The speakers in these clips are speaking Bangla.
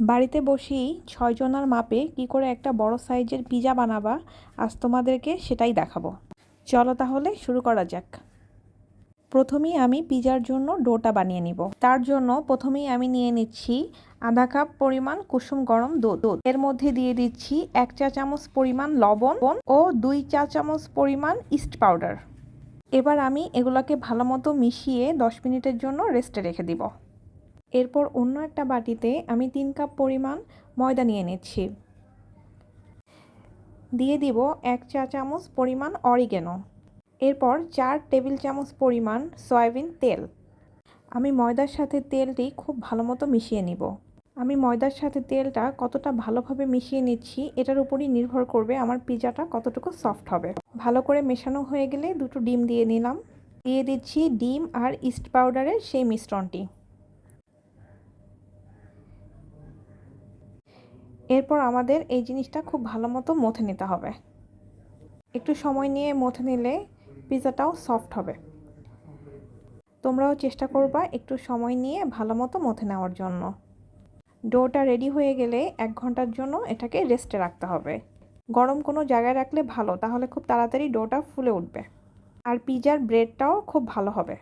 বাড়িতে বসেই ছয়জনার মাপে কি করে একটা বড় সাইজের পিজা বানাবা, আজ তোমাদেরকে সেটাই দেখাবো। চলো তাহলে শুরু করা যাক। প্রথমেই আমি পিজার জন্য ডোটা বানিয়ে নিব। তার জন্য প্রথমেই আমি নিয়ে নিচ্ছি আধা কাপ পরিমাণ কুসুম গরম দুধ। এর মধ্যে দিয়ে দিচ্ছি এক চা চামচ পরিমাণ লবণ ও দুই চা চামচ পরিমাণ ইস্ট পাউডার। এবার আমি এগুলোকে ভালো মতো মিশিয়ে দশ মিনিটের জন্য রেস্টে রেখে দিব। এরপর অন্য একটা বাটিতে আমি তিন কাপ পরিমাণ ময়দা নিয়ে নিচ্ছি। দিয়ে দিব এক চা চামচ পরিমাণ অরিগেনো। এরপর চার টেবিল চামচ পরিমাণ সয়াবিন তেল। আমি ময়দার সাথে তেলটি খুব ভালো মতো মিশিয়ে নিব। আমি ময়দার সাথে তেলটা কতটা ভালোভাবে মিশিয়ে নিচ্ছি এটার উপরই নির্ভর করবে আমার পিজাটা কতটুকু সফট হবে। ভালো করে মেশানো হয়ে গেলে দুটো ডিম দিয়ে নিলাম। দিয়ে দিচ্ছি ডিম আর ইস্ট পাউডারের সেই মিশ্রণটি। এরপর আমাদের এই জিনিসটা খুব ভালো মতো মথে নিতে হবে। একটু সময় নিয়ে মথে নিলে পিৎজাটাও সফট হবে। তোমরাও চেষ্টা করবা একটু সময় নিয়ে ভালো মতো মথে নেওয়ার জন্য। ডোটা রেডি হয়ে গেলে এক ঘণ্টার জন্য এটাকে রেস্টে রাখতে হবে। গরম কোনো জায়গায় রাখলে ভালো, তাহলে খুব তাড়াতাড়ি ডোটা ফুলে উঠবে। আর পিজার ব্রেডটাও খুব ভালো হবে।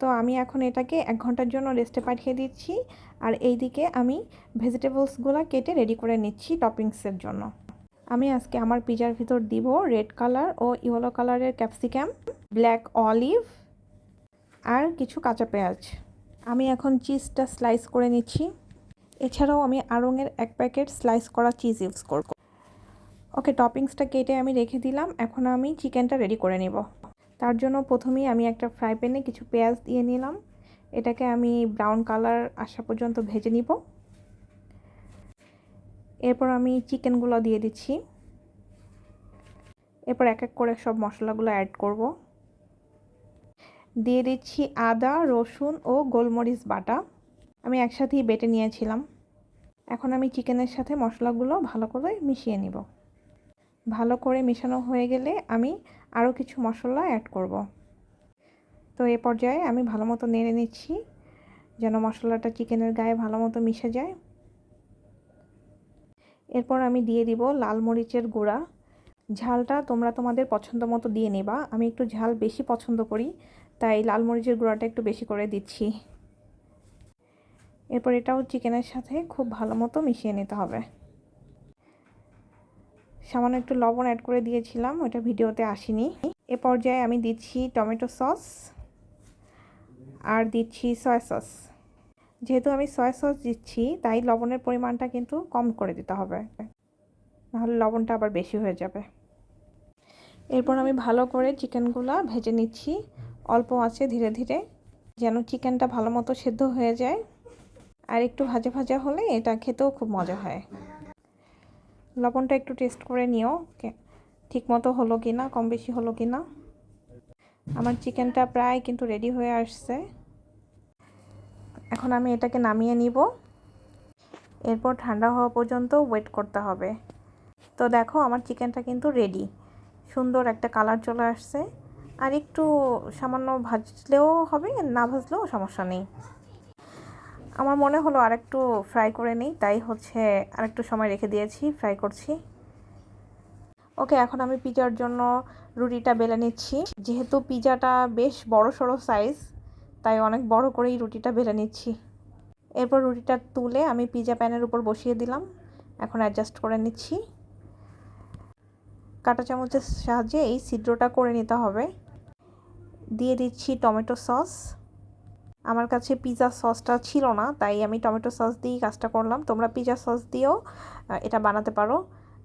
তো আমি এখন এটাকে এক ঘণ্টার জন্য রেস্টে পাঠিয়ে দিচ্ছি। আর এইদিকে আমি ভেজিটেবলসগুলো কেটে রেডি করে নিচ্ছি টপিংসের জন্য। আমি আজকে আমার পিজার ভিতর দিব রেড কালার ও ইয়েলো কালারের ক্যাপসিকাম ব্ল্যাক অলিভ আর কিছু কাঁচা পেঁয়াজ। আমি এখন চিজটা স্লাইস করে নিচ্ছি। এছাড়াও আমি আড়ঙের এক প্যাকেট স্লাইস করা চিজ ইউজ করব। ওকে টপিংসটা কেটে আমি রেখে দিলাম। এখন আমি চিকেনটা রেডি করে নেব। তার জন্য প্রথমেই আমি একটা ফ্রাই প্যানে কিছু পেঁয়াজ দিয়ে নিলাম। এটাকে আমি ব্রাউন কালার আসা পর্যন্ত ভেজে নিব। এরপর আমি চিকেনগুলো দিয়ে দিচ্ছি। এরপর এক এক করে সব মশলাগুলো অ্যাড করব। দিয়ে দিচ্ছি আদা, রসুন ও গোলমরিচ বাটা। আমি একসাথেই বেটে নিয়েছিলাম। এখন আমি চিকেনের সাথে মশলাগুলো ভালো করে মিশিয়ে নিব। ভালো করে মেশানো হয়ে গেলে আমি আরও কিছু মশলা অ্যাড করব। তো এ পর্যায়ে আমি ভালো মতো নেড়ে নিচ্ছি, যেন মশলাটা চিকেনের গায়ে ভালো মতো মিশে যায়। এরপর আমি দিয়ে দিব লাল মরিচের গুঁড়া। ঝালটা তোমরা তোমাদের পছন্দ মতো দিয়ে নেবা। আমি একটু ঝাল বেশি পছন্দ করি, তাই লাল মরিচের গুঁড়াটা একটু বেশি করে দিচ্ছি। এরপর এটাও চিকেনের সাথে খুব ভালো মতো মিশিয়ে নিতে হবে। সামান্য একটু লবণ অ্যাড করে দিয়েছিলাম ওটা ভিডিওতে আসেনি। এ পর্যায়ে আমি দিচ্ছি টমেটো সস আর দিচ্ছি সয়া সস যেহেতু আমি সয়া সস দিচ্ছি, তাই লবণের পরিমাণটা কিন্তু কম করে দিতে হবে। নাহলে লবণটা আবার বেশি হয়ে যাবে। এরপর আমি ভালো করে চিকেনগুলো ভেজে নিচ্ছি। অল্প আছে, ধীরে ধীরে। যেন চিকেনটা ভালো মতো সেদ্ধ হয়ে যায়। আর একটু ভাজা ভাজা হলে এটা খেতেও খুব মজা হয়। লবণটা একটু টেস্ট করে নিও ঠিক মতো হলো কি না কম বেশি হলো কি না? আমার চিকেনটা প্রায় কিন্তু রেডি হয়ে আসছে। এখন আমি এটাকে নামিয়ে নিব। এরপর ঠান্ডা হওয়া পর্যন্ত ওয়েট করতে হবে। তো দেখো, আমার চিকেনটা কিন্তু রেডি সুন্দর একটা কালার চলে আসছে। আর একটু সামান্য ভাজলেও হবে, না ভাজলেও সমস্যা নেই। আমার মনে হলো আর একটু ফ্রাই করে নিই, তাই হচ্ছে আর একটু সময় রেখে দিয়েছি ফ্রাই করছি। ওকে, এখন আমি পিজার জন্য রুটিটা বেলে নিচ্ছি। যেহেতু পিজাটা বেশ বড় সড়ো সাইজ তাই অনেক বড় করেই রুটিটা বেলে নিচ্ছি। এরপর রুটিটা তুলে আমি পিজা প্যানের উপর বসিয়ে দিলাম। এখন অ্যাডজাস্ট করে নিচ্ছি। কাঁটা চামচের সাহায্যে এই ছিদ্রটা করে নিতে হবে। দিয়ে দিচ্ছি টমেটো সস। আমার কাছে পিৎজা সসটা ছিল না, তাই আমি টমেটো সস দিয়েই কাজটা করলাম। তোমরা পিৎজা সস দিয়েও এটা বানাতে পারো।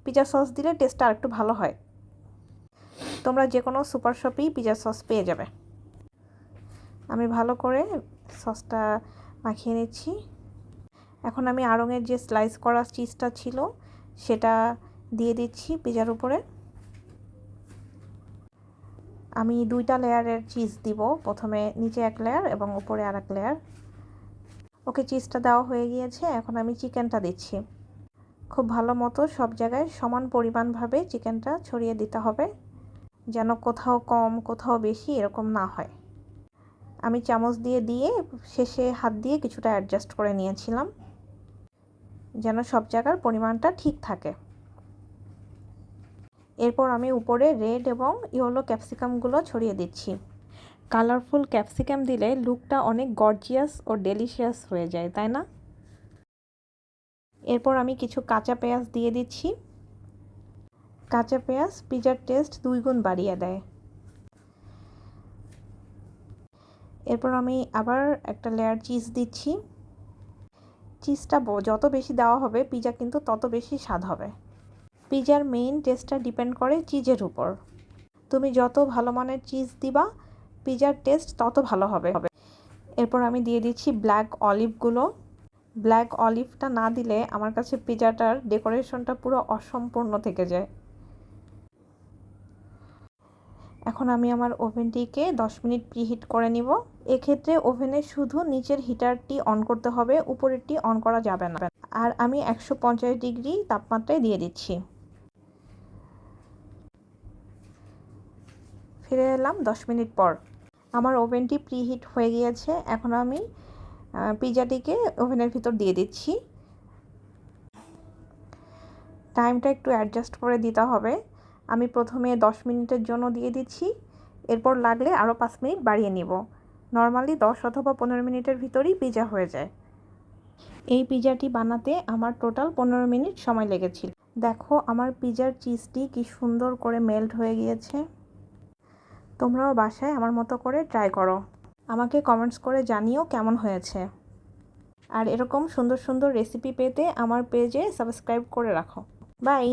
পিৎজা সস দিলে টেস্টটা আরেকটু ভালো হয়। তোমরা যে কোনো সুপার শপেই পিৎজা সস পেয়ে যাবে। আমি ভালো করে সসটা মাখিয়ে নিচ্ছি। এখন আমি আড়ঙের যে স্লাইস করা চিজটা ছিল, সেটা দিয়ে দিচ্ছি পিজার উপরে। আমি দুইটা লেয়ারের চিজ দিব। প্রথমে নিচে এক লেয়ার এবং উপরে আর এক লেয়ার। ওকে চিজটা দেওয়া হয়ে গিয়েছে। এখন আমি চিকেনটা দিচ্ছি। খুব ভালো মতো সব জায়গায় সমান পরিমাণভাবে চিকেনটা ছড়িয়ে দিতে হবে, যেন কোথাও কম, কোথাও বেশি এরকম না হয়। আমি চামচ দিয়ে দিয়ে শেষে হাত দিয়ে কিছুটা অ্যাডজাস্ট করে নিয়েছিলাম, যেন সব জায়গার পরিমাণটা ঠিক থাকে। এরপর আমি উপরে রেড এবং ইয়েলো ক্যাপসিকামগুলো ছড়িয়ে দিচ্ছি। কালারফুল ক্যাপসিকাম দিলে লুকটা অনেক গর্জিয়াস ও ডেলিশিয়াস হয়ে যায়, তাই না? এরপর আমি কিছু কাঁচা পেঁয়াজ দিয়ে দিচ্ছি। কাঁচা পেঁয়াজ পিজার টেস্ট দুই গুণ বাড়িয়ে দেয়। এরপর আমি আবার একটা লেয়ার চিজ দিচ্ছি। চিজটা যত বেশি দেওয়া হবে, পিজা কিন্তু তত বেশি স্বাদ হবে। পিজার মেইন টেস্টটা ডিপেন্ড করে চিজের উপর। তুমি যত ভালো মানের চিজ দিবা, পিজার টেস্ট তত ভালো হবে। হবে এরপর আমি দিয়ে দিচ্ছি ব্ল্যাক অলিভগুলো ব্ল্যাক অলিভটা না দিলে আমার কাছে পিজাটার ডেকোরেশনটা পুরো অসম্পূর্ণ থেকে যায়। এখন আমি আমার ওভেনটিকে 10 মিনিট প্রিহিট করে নিব। এক্ষেত্রে ওভেনে শুধু নিচের হিটারটি অন করতে হবে, উপরেরটি অন করা যাবে না। আর আমি একশো পঞ্চাশ ডিগ্রি তাপমাত্রায় দিয়ে দিচ্ছি। ফিরে এলাম 10 মিনিট পর। আমার ওভেনটি প্রিহিট হয়ে গিয়েছে, এখন আমি পিজাটিকে ওভেনের ভিতর দিয়ে দিচ্ছি। টাইমটা একটু অ্যাডজাস্ট করে দিতে হবে। আমি প্রথমে 10 মিনিটের জন্য দিয়ে দিচ্ছি, এরপর লাগলে আরও পাঁচ মিনিট বাড়িয়ে নিব। নর্মালি 10 অথবা পনেরো মিনিটের ভিতরেই পিজা হয়ে যায়। এই পিজাটি বানাতে আমার টোটাল পনেরো মিনিট সময় লেগেছিল। দেখো, আমার পিজার চিজটি কি সুন্দর করে মেল্ট হয়ে গিয়েছে। তোমরাও বাসায় আমার মতো করে ট্রাই করো। আমাকে কমেন্টস করে জানিও কেমন হয়েছে। আর এরকম সুন্দর সুন্দর রেসিপি পেতে আমার পেজে সাবস্ক্রাইব করে রাখো। বাই